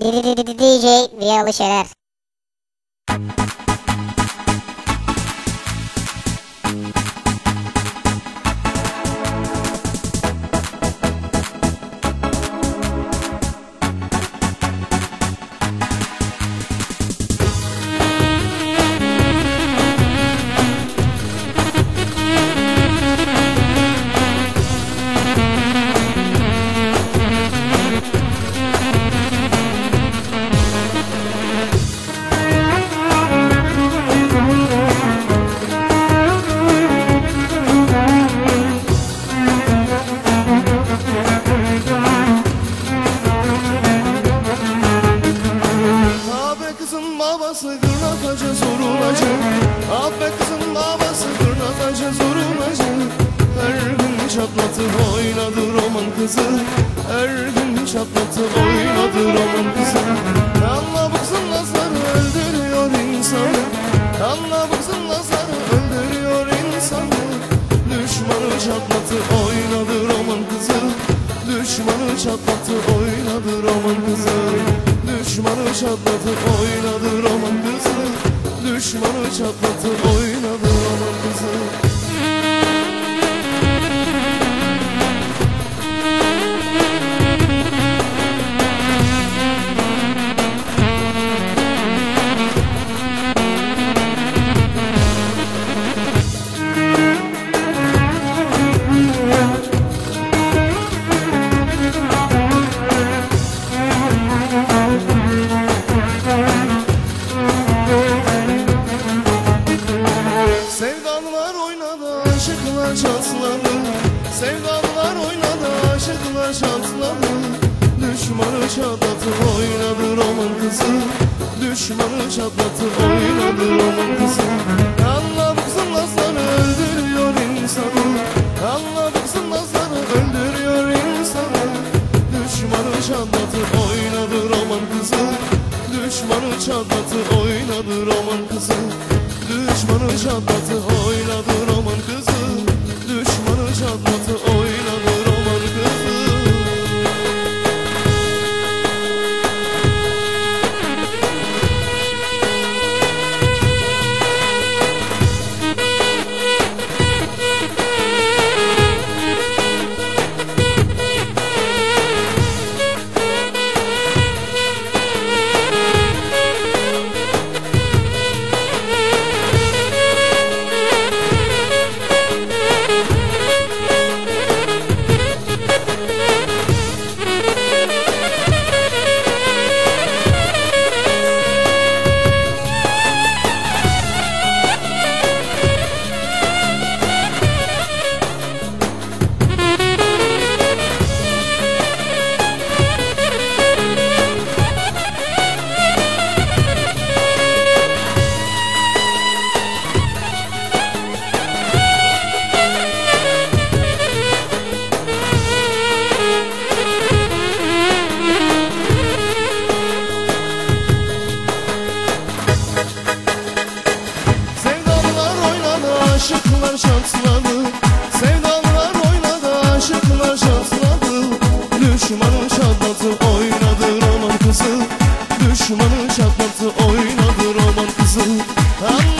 DJ Viyalı Şener. Kızın babası gırnatacı zorunacı Abi kızın babası gırnatacı zorunacı Her gün çatlatı oynadı roman kızı. Her gün çatlatı oynadı roman kızı. Allah bıksın nazları öldürüyor insanı. Allah bıksın nazları öldürüyor insanı. Düşmanı çatlatı oynadı roman kızı. Düşmanı çatlatı oynadı roman kızı Düşmanı çatlatı oynadı roman kızı Düşmanı çatlatı oynadı şansladı Sevdalılar oynadı, aşıklar şansladı Düşmanı çatlatı oynadı roman kızı. Düşmanı çatlatı oynadı roman kızı. Allah bıksın nazları öldürüyor insanı. Allah bıksın nazları öldürüyor insanı. Düşmanı çatlatı oynadı roman kızı. Düşmanı çatlatı oynadı roman kızı. Düşmanı çatlatı şanslandı. Sevdalılar oynadı aşıklar şanslandı. Düşmanın çatlatı oynadı roman kızı. Düşmanın çatlatı oynadı roman kızı. Allah